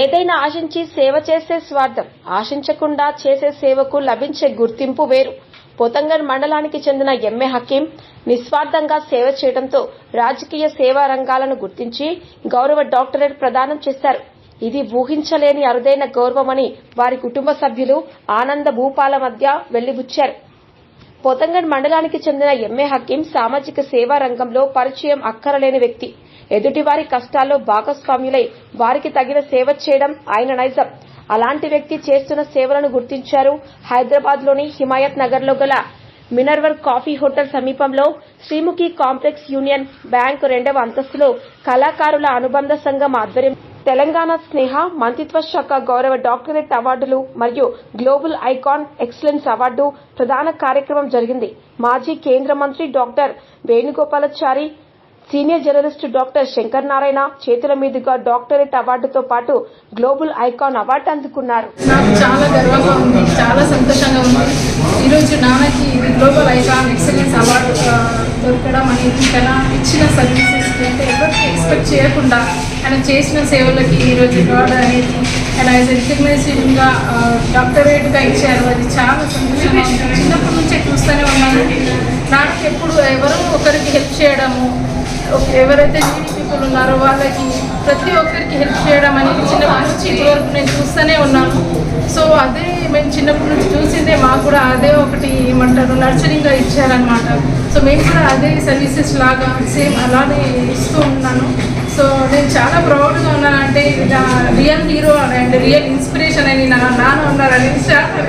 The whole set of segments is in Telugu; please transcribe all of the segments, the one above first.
ఏదైనా ఆశించి సేవ చేసే స్వార్థం ఆశించకుండా చేసే సేవకు లభించే గుర్తింపు వేరు. పోతంగర్ మండలానికి చెందిన ఎంఏ హకీం నిస్వార్థంగా సేవ చేయడంతో రాజకీయ సేవా రంగాలను గుర్తించి గౌరవ డాక్టరేట్ ప్రదానం చేశారు. ఇది ఊహించలేని అరుదైన గౌరవమని వారి కుటుంబ సభ్యులు ఆనంద భూపాల మధ్య వెళ్ళిబుచ్చారు పోతంగడ్ మండలానికి చెందిన ఎంఏ హకీం సామాజిక సేవా రంగంలో పరిచయం అక్కరలేని వ్యక్తి. ఎదుటివారి కష్టాల్లో భాగస్వామ్యులై వారికి తగిన సేవ చేయడం ఆయన నైజం. అలాంటి వ్యక్తి చేస్తున్న సేవలను గుర్తించారు హైదరాబాద్లోని హిమాయత్ నగర్లో గల మినర్వర్ కాఫీ హోటల్ సమీపంలో శ్రీముఖి కాంప్లెక్స్ యూనియన్ బ్యాంక్ రెండవ అంతస్తులో కళాకారుల అనుబంధ సంఘం ఆధ్వర్యం తెలంగాణ స్నేహ మంత్రిత్వ శాఖ గౌరవ డాక్టరేట్ అవార్డులు మరియు గ్లోబల్ ఐకాన్ ఎక్సలెన్స్ అవార్డు ప్రదాన కార్యక్రమం జరిగింది. మాజీ కేంద్ర మంత్రి doctor Venugopalachari senior journalist doctor Shankar Narayana చేతుల మీదుగా డాక్టరేట్ అవార్డుతో పాటు గ్లోబల్ ఐకాన్ అవార్డు అందుకున్నారు. నాకు చాలా గర్వంగా ఉంది చాలా సంతోషంగా ఉంది. ఈరోజు నాన్నకి గ్లోబల్ ఐకాన్ ఎక్సలెన్స్ అవార్డు దొరకడం అనేది తన ఇచ్చిన సర్వీసెస్ అంటే ఎవరికి ఎక్స్పెక్ట్ చేయకుండా ఆయన చేసిన సేవలకి ఈరోజు అవార్డు అనేది ఆయన యాజ్ రికగ్నైజేషన్గా డాక్టరేట్గా ఇచ్చారు. అది చాలా సంతోషంగా చిన్నప్పటి నుంచే చూస్తూనే ఉన్నాను. నాకు ఎప్పుడు ఎవరో ఒకరికి హెల్ప్ చేయడము ఎవరైతే నీడి పీపుల్ ఉన్నారో వాళ్ళకి ప్రతి ఒక్కరికి హెల్ప్ చేయడం అనేది చిన్నప్పటి నుంచి ఇప్పటివరకు నేను చూస్తూనే ఉన్నాను. సో అదే మేము చిన్నప్పటి నుంచి చూసిందే మాకు కూడా అదే ఒకటి ఏమంటారు నర్చరింగ్గా ఇచ్చారనమాట సో మేము కూడా అదే సర్వీసెస్ లాగా సేమ్ అలానే ఇస్తూ ఉన్నాను. సో నేను చాలా ప్రౌడ్గా ఉన్నాను. అంటే నా real hero and real inspiration అని నా నాన్న ఉన్నారని చాలా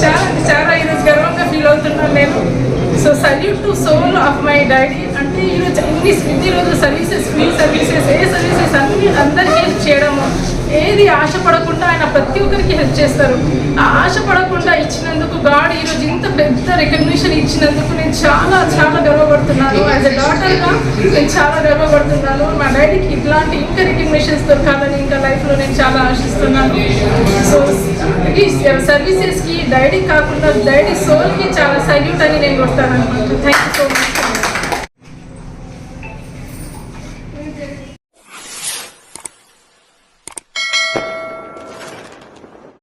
చాలా చాలా ఈరోజు గర్వంగా ఫీల్ అవుతున్నాను నేను. So salute to soul of my daddy అంటే ఈరోజు ఇన్ని ఇన్ని సర్వీసెస్ ఫ్రీ సర్వీసెస్ ఏ సర్వీసెస్ అన్ని అందరికీ హెల్ప్ చేయడము. ఏది ఆశపడకుండా ఆయన ప్రతి ఒక్కరికి హెల్ప్ చేస్తారు. ఆ ఆశపడకుండా ఇచ్చినందుకు గాడ్ ఈరోజు ఇంత పెద్ద రికగ్నిషన్ ఇచ్చినందుకు నేను చాలా చాలా గర్వపడుతున్నాను. యాజ్ అ డాటర్గా నేను చాలా గర్వపడుతున్నాను. మా డాడీకి ఇట్లాంటి ఇంకా రికగ్నిషన్స్ దొరకాలని ఇంకా లైఫ్లో నేను చాలా ఆశిస్తున్నాను. సో ఈ సర్వీసెస్కి డైడీ కాకుండా డైడీ సోల్కి చాలా సల్యూట్ అని నేను కొడతాను అనమాట థ్యాంక్ యూ సో మచ్